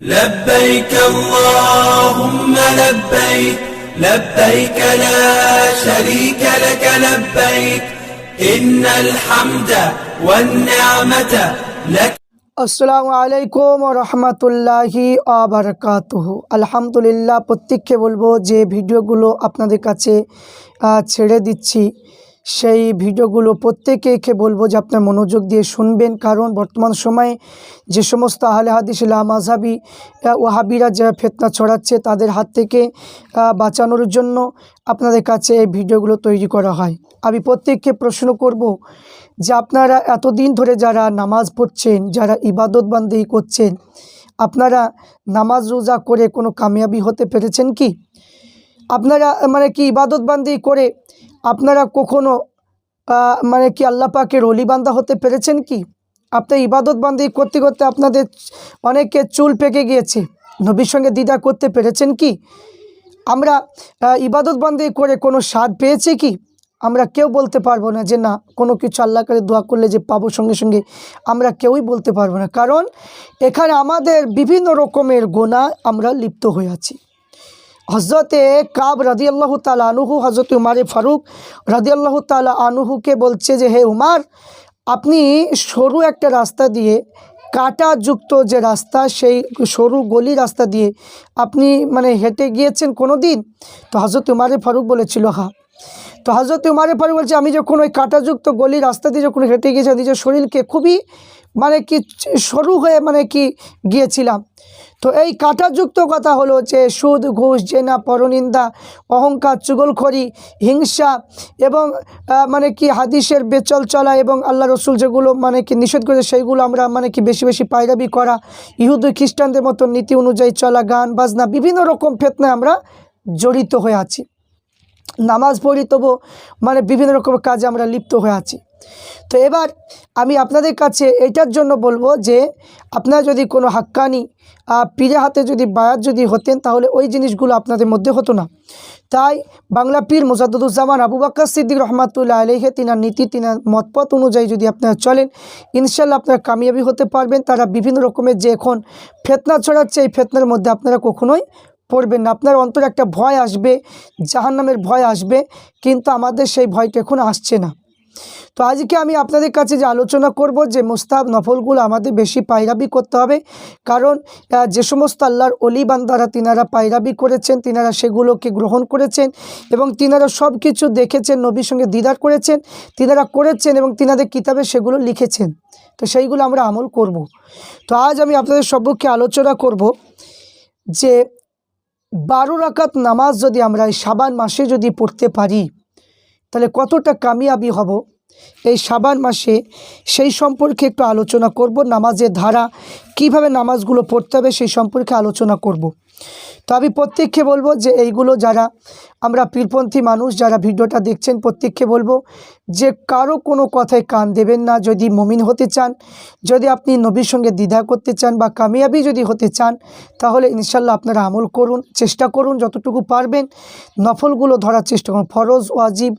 لبيك اللهم لبيك لبيك لا شريك لك لبيك إن الحمد والنعمة لك আসসালামু আলাইকুম রহমতুল্লাহি আবরকাতুহ আলহামদুলিল্লাহ প্রত্যেককে বলবো যে ভিডিওগুলো আপনাদের কাছে আহ, ছেড়ে দিচ্ছি সেই ভিডিওগুলো প্রত্যেকেকে বলব যে আপনার মনোযোগ দিয়ে শুনবেন। কারণ বর্তমান সময়ে যে সমস্ত আহলে হাদিস মাঝাবি ওহাবিরা যারা ফেতনা ছড়াচ্ছে, তাদের হাত থেকে বাঁচানোর জন্য আপনাদের কাছে এই ভিডিওগুলো তৈরি করা হয়। আমি প্রত্যেককে প্রশ্ন করব যে আপনারা এতদিন ধরে যারা নামাজ পড়ছেন, যারা ইবাদত বান্দি করছেন, আপনারা নামাজ রোজা করে কোনো কামিয়াবি হতে পেরেছেন কি? আপনারা মানে কি ইবাদত বান্দি করে আপনারা কখনো মানে কি আল্লাহ পাকের অলি বান্দা হতে পেরেছেন কি? আপনার ইবাদত বান্দি করতে করতে আপনাদের অনেকে চুল পেকে গিয়েছে। নবীর সঙ্গে দ্বিধা করতে পেরেছেন কি? আমরা ইবাদত বান্দি করে কোনো স্বাদ পেয়েছি কি? আমরা কেউ বলতে পারব না যে না, কোনো কিছু আল্লাহ করে দোয়া করলে যে পাবো সঙ্গে সঙ্গে, আমরা কেউই বলতে পারব না। কারণ, এখানে আমাদের বিভিন্ন রকমের গোনা আমরা লিপ্ত হয়ে আছি। হজরতে কাব রাদি আল্লাহ তালা আনুহু হজরত উমারে ফারুক রাদি আল্লাহ তালা আনুহুকে বলছে যে, হে উমার, আপনি সরু একটা রাস্তা দিয়ে, কাঁটাযুক্ত যে রাস্তা, সেই সরু গলি রাস্তা দিয়ে আপনি মানে হেঁটে গিয়েছেন কোনো দিন তো হজরত উমারে ফারুক বলেছিল, হা। তো হজরত উমারে ফারুক বলছে, আমি যখন ওই কাঁটাযুক্ত গলি রাস্তা দিয়ে যখন হেঁটে গিয়েছি নিজের শরীরকে খুবই মানে কি সরু হয়ে মানে কি গিয়েছিলাম। তো এই কাঁটাযুক্ত কথা হলো যে সুদ, ঘুষ, জেনা, পরনিন্দা, অহংকার, চুগলখড়ি, হিংসা এবং মানে কি হাদিসের বেচল চলা এবং আল্লাহ রসুল যেগুলো মানে কি নিষেধ করেছে সেইগুলো আমরা মানে কি বেশি বেশি পায়রাবি করা, ইহুদি খ্রিস্টানদের মতো নীতি অনুযায়ী চলা, গান, বাজনা, বিভিন্ন রকম ফেতনায় আমরা জড়িত হয়ে আছি। নামাজ পড়ি তবু মানে বিভিন্ন রকম কাজে আমরা লিপ্ত হয়ে আছি। তো এবার আমি আপনাদের কাছে এটার জন্য বলব যে আপনারা যদি কোনো হাক্কানি পীরে হাতে যদি বায়াত যদি হতেন, তাহলে ওই জিনিসগুলো আপনাদের মধ্যে হতো না। তাই বাংলা পীর মোজাদ্দুজ্জামান আবু বাক্কর সিদ্দিক রহমাতুল্লাহ আলহে তিনার নীতি, তিনার মতপথ অনুযায়ী যদি আপনারা চলেন ইনশাল্লাহ আপনারা কামিয়াবি হতে পারবেন। তারা বিভিন্ন রকমের যে এখন ফেতনা ছড়াচ্ছে, এই ফেতনার মধ্যে আপনারা কখনোই পড়বেন না। আপনার অন্তরে একটা ভয় আসবে, জাহান্নামের ভয় আসবে, কিন্তু আমাদের সেই ভয়টা এখন আসছে না। তো আজকে আমি আপনাদের কাছে যে আলোচনা করব যে মুস্তাব নফলগুলো আমাদের বেশি পায়রাবি করতে হবে, কারণ যে সমস্ত আল্লাহর অলি বান্দারা তিনারা পায়রাবি করেছেন, তিনারা সেগুলোকে গ্রহণ করেছেন এবং তিনারা সব কিছু দেখেছেন, নবীর সঙ্গে দিদার করেছেন, তিনারা করেছেন এবং তিনাদের কিতাবে সেগুলো লিখেছেন। তো সেইগুলো আমরা আমল করব। তো আজ আমি আপনাদের সম্মুখে আলোচনা করব যে বারো রাকাত নামাজ যদি আমরা এই সাবান মাসে যদি পড়তে পারি তাহলে কতটা কামিয়াবি হব? এই সাবান মাসে সেই সম্পর্কে একটু আলোচনা করব। নামাজের ধারা কীভাবে নামাজগুলো পড়তে হবে সেই সম্পর্কে আলোচনা করব। তো আমি প্রত্যেককে বলব যে এইগুলো যারা আমরা পীরপন্থী মানুষ, যারা ভিডিওটা দেখছেন, প্রত্যেককে বলব যে কারও কোনো কথায় কান দেবেন না। যদি মমিন হতে চান, যদি আপনি নবীর সঙ্গে দ্বিধা করতে চান বা কামিয়াবি যদি হতে চান, তাহলে ইনশাল্লাহ আপনারা আমল করুন, চেষ্টা করুন, যতটুকু পারবেন নফলগুলো ধরার চেষ্টা করুন। ফরজ, ওয়াজিব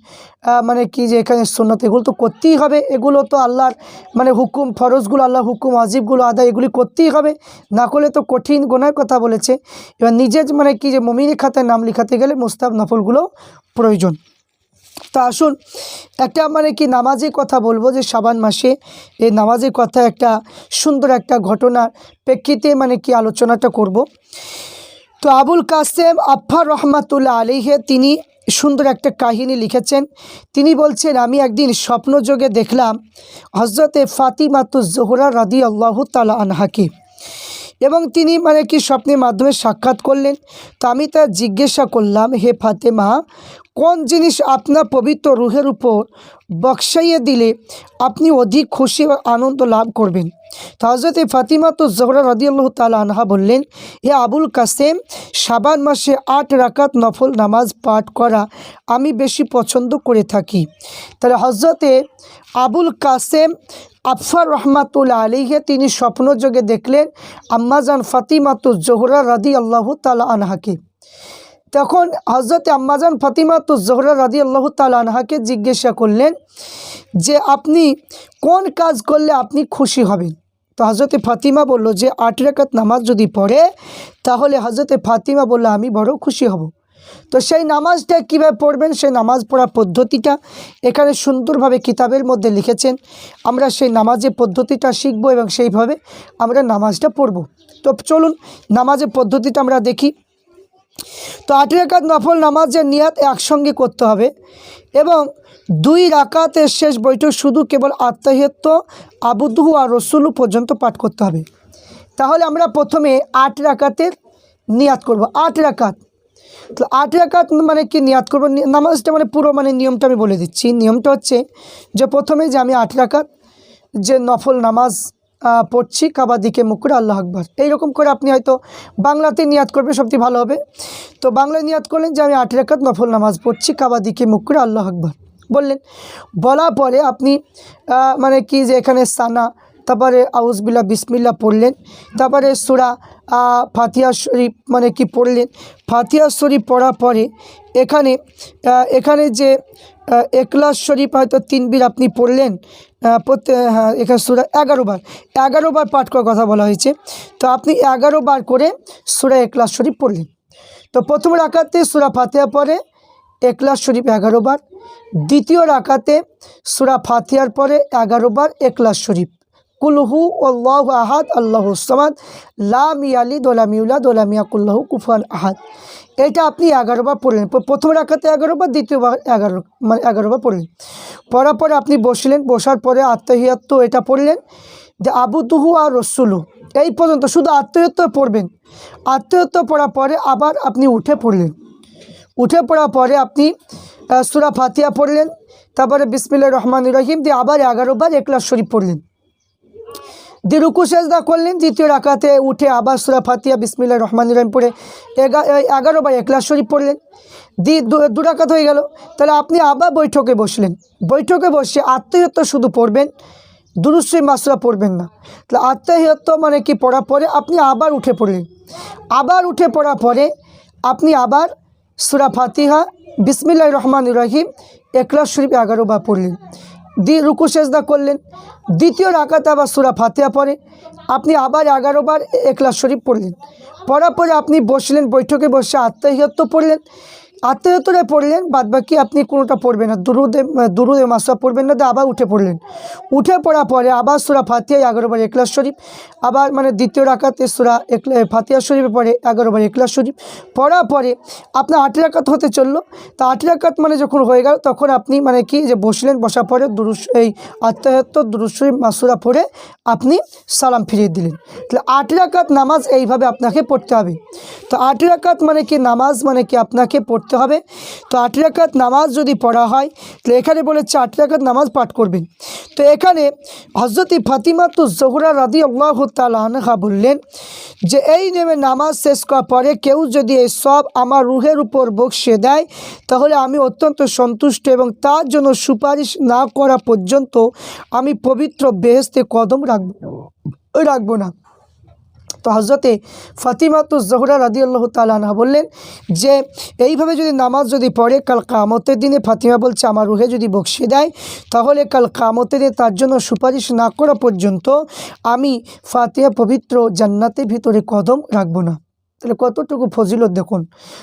মানে কি যে এখানে সুন্নত, এগুলো তো করতেই হবে। এগুলো তো আল্লাহর মানে হুকুম, ফরজগুলো আল্লাহ হুকুম, ওয়াজিবগুলো আদায় এগুলি করতেই হবে। না করলে তো কঠিন গোনার কথা বলেছে। এবার নিজের মানে কি যে মমিনের খাতায় নাম লিখাতে গেলে মুস্তাব নফলগুলো প্রয়োজন। তা আসুন, একটা মানে কি নামাজের কথা বলব যে সাবান মাসে এই নামাজের কথা একটা সুন্দর একটা ঘটনার প্রেক্ষিতে মানে কি আলোচনাটা করব। তো আবুল কাসেম আফার রহমাতুল্লাহ আলিহে তিনি সুন্দর একটা কাহিনী লিখেছেন। তিনি বলছেন, আমি একদিন স্বপ্নযোগে দেখলাম হজরতে ফাতিমাতু জোহরা রাদি আল্লাহ তালা আনহাকে। এবং তিনি মানে কি স্বপ্নের মাধ্যমে সাক্ষাৎ করলেন। তো আমি তার জিজ্ঞাসা করলাম, হে ফাতেমা, কোন জিনিস আপনার পবিত্র রুহের উপর বক্সাইয়ে দিলে আপনি অধিক খুশি ও আনন্দ লাভ করবেন? তো হজরতে ফাতিমা তো জহরা রদিয়াল্লাহ তালা আনহা বললেন এ আবুল কাসেম সাবান মাসে আট রাকাত নফল নামাজ পাঠ করা আমি বেশি পছন্দ করে থাকি। তাহলে হজরতে আবুল কাসেম আফার রহমাতুল্লা আলীকে তিনি স্বপ্নযোগে দেখলেন আম্মাজান ফাতিমাতু জোহরা রাদি আল্লাহ তালা আনহাকে। তখন হজরত আম্মাজান ফাতিমাতু জোহরা রাদি আল্লাহ তালা আনহাকে জিজ্ঞাসা করলেন যে, আপনি কোন কাজ করলে আপনি খুশি হবেন? তো হজরতে ফাতিমা বলল যে, আট রাকাত নামাজ যদি পড়ে, তাহলে হজরতে ফাতিমা বলল, আমি বড় খুশি হব। তো সেই নামাজটা কীভাবে পড়বেন? সেই নামাজ পড়ার পদ্ধতিটা এখানে সুন্দরভাবে কিতাবের মধ্যে লিখেছেন। আমরা সেই নামাজের পদ্ধতিটা শিখব এবং সেইভাবে আমরা নামাজটা পড়ব। তো চলুন নামাজের পদ্ধতিটা আমরা দেখি। তো আট রাকাত নফল নামাজের নিয়াত একসঙ্গে করতে হবে এবং দুই রাকাতের শেষ বৈঠক শুধু কেবল আত্মাহিয়ত্ব আবুদহু আর রসুলু পর্যন্ত পাঠ করতে হবে। তাহলে আমরা প্রথমে আট রাকাতের নিয়াত করব। আট রাকাত তো আট রাকাত মানে কি নিয়াত করব? নামাজটা মানে পুরো মানে নিয়মটা আমি বলে দিচ্ছি। নিয়মটা হচ্ছে যে প্রথমে যে আমি আট রাকাত যে নফল নামাজ পড়ছি কাবা দিকে মুখ করে আল্লাহ আকবর। এইরকম করে আপনি হয়তো বাংলাতে নিয়াত করবে সবচেয়ে ভালো হবে। তো বাংলায় নিয়াত করলেন যে আমি আট রাকাত নফল নামাজ পড়ছি কাবা দিকে মুখ করে আল্লাহ আকবর। বললেন বলা পরে আপনি মানে কি যে এখানে সানা তারপরে আউজবিল্লা বিসমিল্লা পড়লেন। তারপরে সুরা ফাতিহা শরীফ মানে কি পড়লেন? ফাতিহা শরীফ পড়ার পরে এখানে এখানে যে একলাস শরীফ হয়তো তিনবির আপনি পড়লেন প্রত্যেক হ্যাঁ এখানে সুরা এগারো বার। এগারো বার পাঠ করার কথা বলা হয়েছে। তো আপনি এগারো বার করে সুরা একলাস শরীফ পড়লেন। তো প্রথম রাখাতে সুরা ফাতিহা পরে একলাস শরীফ এগারো বার। দ্বিতীয় রাখাতে সুরা ফাতিয়ার পরে এগারো বার একলাস শরীফ। কুলহু আল্লাহ আহাদ, আল্লাহ সামাদ, লাম ইয়ালি দোলামিউলা দোলামিয়া কুল্লাহু কুফান আহাদ। এটা আপনি এগারো বার পড়লেন। প্রথম রাখাতে এগারো বার দ্বিতীয়বার এগারো মানে এগারো বার পড়লেন। পড়ার পরে আপনি বসলেন, বসার পরে আত্মহিয়াত্ম এটা পড়লেন, যে আবুদুহু আর রসুলু। এই পর্যন্ত শুধু আত্মীয়ত্ব পড়বেন। আত্মীয়ত্ব পড়ার পরে আবার আপনি উঠে পড়লেন। উঠে পড়ার পরে আপনি সুরা ফাতিয়া পড়লেন, তারপরে বিসমিল্লা রহমান রহিম দিয়ে আবার এগারো বার একলাস শরীফ পড়লেন। দিয়ে রুকু সেজদা করলেন দ্বিতীয় রাকাতে উঠে আবার সুরা ফাতিয়া বিসমিল্লা রহমান রহিম পড়ে এগারো বার একলাস শরীফ পড়লেন দি দু- দু রাকাত হয়ে গেল তাহলে আপনি আবার বৈঠকে বসলেন বৈঠকে বসে আত্মীয়ত্ব শুধু পড়বেন দুরুশ্রী মাসরা পড়বেন না তাহলে আত্মীয়ত্ব মানে কি পড়ার পরে আপনি আবার উঠে পড়লেন আবার উঠে পড়ার পরে আপনি আবার সুরা ফাতিহা বিসমিল্লাহ রহমান রহিম একলাস শরীফ এগারো বার পড়লেন দি রুকু সেজদা করলেন। দ্বিতীয় রাকাতে আবার সুরা ফাতেহা পরে আপনি আবার এগারো বার একলা শরীফ পড়লেন। পড়ার পরে আপনি বসলেন, বৈঠকে বসে আত্মহিয়ত্ব পড়লেন। আত্মীয়তরে পড়লেন বাদ বাকি আপনি কোনোটা পড়বেন না। দুরুদে দুরুদে মাসা পড়বেন না, আবার উঠে পড়লেন। উঠে পড়ার পরে আবার সুরা ফাতিয়া এগারোবার একলাস শরীফ, আবার মানে দ্বিতীয় রাকাতে সুরা ফাতিয়া শরীফে পড়ে এগারোবার একলাস শরীফ। পড়ার পরে আপনার আট রাকাত হতে চলল। তা আট রাকাত মানে যখন হয়ে গেল, তখন আপনি মানে কি যে বসলেন, বসার পরে দুরুস এই আত্মাহত্য দুরুস শরীফ মাসুরা পড়ে আপনি সালাম ফিরিয়ে দিলেন। তাহলে আট রাকাত নামাজ এইভাবে আপনাকে পড়তে হবে। তো আট রাকাত মানে কি, নামাজ মানে কি আপনাকে পড়তে হবে। তো আট রাকাত নামাজ যদি পড়া হয়, তাহলে এখানে বলেছে আট রাকাত নামাজ পাঠ করবেন। তো এখানে হজরত ফাতিমা তো জহুরা রাদি আল্লাহ তালহা বললেন যে, এই নেমে নামাজ শেষ করার পরে কেউ যদি এই সব আমার রুহের উপর বক্সে দেয়, তাহলে আমি অত্যন্ত সন্তুষ্ট এবং তার জন্য সুপারিশ না করা পর্যন্ত আমি পবিত্র বেহেস্তে কদম রাখব। রাখব না। তো হজরতে ফাতিমাতু জহুরা রাদি আল্লাহ তালানহা বললেন যে, এইভাবে যদি নামাজ যদি পড়ে, কাল কামতের দিনে ফাতিমা বলছে, আমার রুহে যদি বকশিয়ে দেয়, তাহলে কাল কামতের দিনে তার জন্য সুপারিশ না করা পর্যন্ত আমি ফাতিহা পবিত্র জান্নাতের ভিতরে কদম রাখব না। তাহলে কতটুকু ফজিলত দেখুন।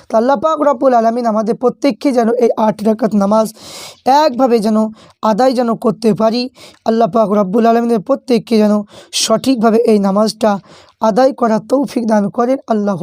তো আল্লাহ পাক রব্বুল আলমিন আমাদের প্রত্যেককে যেন এই আট রাকাত নামাজ একভাবে যেন আদায় যেন করতে পারি। আল্লাহ পাক রব্বুল আলমিনের প্রত্যেককে যেন সঠিকভাবে এই নামাজটা আদায় করার তৌফিক দান করেন। আল্লাহ